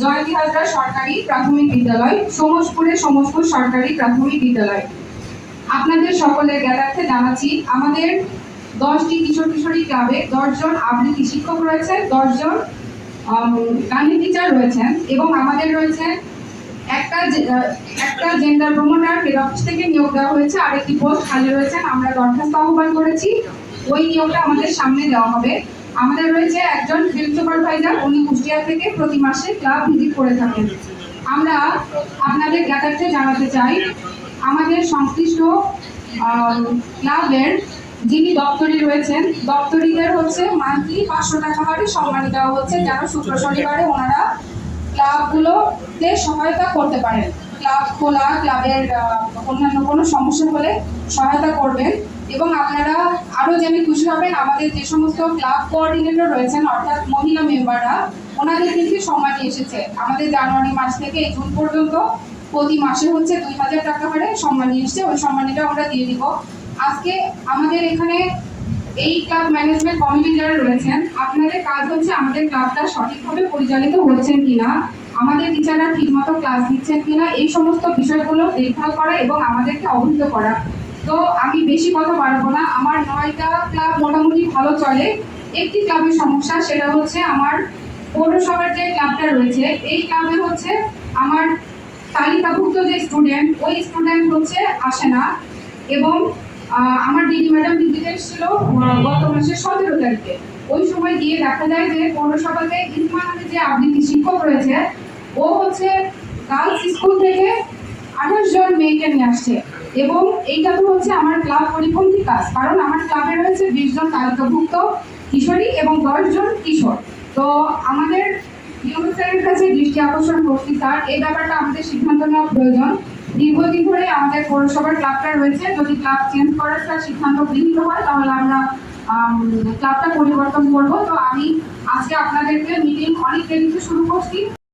জয়ন্তী হাজরা সরকারি প্রাথমিক বিদ্যালয় সোমসপুরের সোমসপুর সরকারি প্রাথমিক বিদ্যালয়। আপনাদের সকলের জ্ঞাতার্থে জানাচ্ছি, আমাদের দশটি কিশোর কিশোরী ক্লাবে দশজন আবৃত্তি শিক্ষক রয়েছেন, দশজন গানের টিচার রয়েছেন এবং আমাদের রয়েছেন একটা একটা জেন্ডার প্রমোটার হেড অফিস থেকে নিয়োগ দেওয়া হয়েছে, আরেকটি পোস্ট খালি রয়েছেন, আমরা দরখাস্ত আহ্বান করেছি। ওই নিয়োগটা আমাদের সামনে দেওয়া হবে। আমাদের রয়েছে একজন ফিল্ড সুপারভাইজার উনি কুষ্টিয়া থেকে প্রতি মাসে ক্লাব ভিজিট করে থাকেন। আমরা আপনাদের জ্ঞাতার্থে জানাতে চাই, আমাদের সংশ্লিষ্ট ক্লাবের যিনি দপ্তরি রয়েছেন, দপ্তরিদের হচ্ছে মান্থলি পাঁচশো টাকা হারে সম্মান দেওয়া হচ্ছে, যেন শুক্র শনিবারে ওনারা ক্লাবগুলোতে সহায়তা করতে পারেন। ক্লাব খোলা, ক্লাবের অন্যান্য কোনো সমস্যা হলে সহায়তা করবেন। এবং আপনারা আরও জেনে খুশি হবেন, আমাদের যে সমস্ত ক্লাব কোঅর্ডিনেটর রয়েছেন, অর্থাৎ মহিলা মেম্বাররা, ওনাদের কিন্তু সম্মানী এসেছে। আমাদের জানুয়ারি মাস থেকে জুন পর্যন্ত, প্রতি মাসে হচ্ছে দুই হাজার টাকা হারে সম্মানী এসছে। ওই সম্মানীটা আমরা দিয়ে দিব। আজকে আমাদের এখানে এই ক্লাব ম্যানেজমেন্ট কমিটি যারা রয়েছেন, আপনাদের কাজ হচ্ছে আমাদের ক্লাবটা সঠিকভাবে পরিচালিত হচ্ছেন কিনা আমাদের টিচাররা ঠিকমতো ক্লাস দিচ্ছেন কিনা, এই সমস্ত বিষয়গুলো দেখভাল করা এবং আমাদেরকে অবহিত করা। তো আমি বেশি কথা বাড়বো না। আমার নয়টা ক্লাব মোটামুটি ভালো চলে। একটি ক্লাবের সমস্যা, সেটা হচ্ছে আমার পৌরসভার যে ক্লাবটা রয়েছে, এই ক্লাবে হচ্ছে আমার তালিকাভুক্ত যে স্টুডেন্ট ওই স্টুডেন্ট হচ্ছে আসে না এবং আমার দিদি ম্যাডাম দিদিদের ছিল গত মাসের সতেরো তারিখে। ওই সময় গিয়ে দেখা যায় যে পৌরসভাতে ইসমা নামে যে আবৃত্তি শিক্ষক রয়েছে ও হচ্ছে গার্লস স্কুল থেকে আঠাশ জন মেয়েকে নিয়ে আসছে। এবং এইটা তো হচ্ছে আমার ক্লাব পরিপন্থী কাজ, কারণ আমার ক্লাবে রয়েছে বিশ জন তালিকাভুক্ত কিশোরী এবং দশ জন কিশোর। তো আমাদের ইউনুস স্যারের কাছে দৃষ্টি আকর্ষণ করছি স্যার এই ব্যাপারটা আমাদের সিদ্ধান্ত নেওয়া প্রয়োজন। দীর্ঘদিন ধরে আমাদের পৌরসভার ক্লাবটা রয়েছে, যদি ক্লাব চেঞ্জ করার স্যার সিদ্ধান্ত গৃহীত হয়, তাহলে আমরা ক্লাবটা পরিবর্তন করব। তো আমি আজকে আপনাদেরকে মিটিং অনেক দেরিতে শুরু করছি।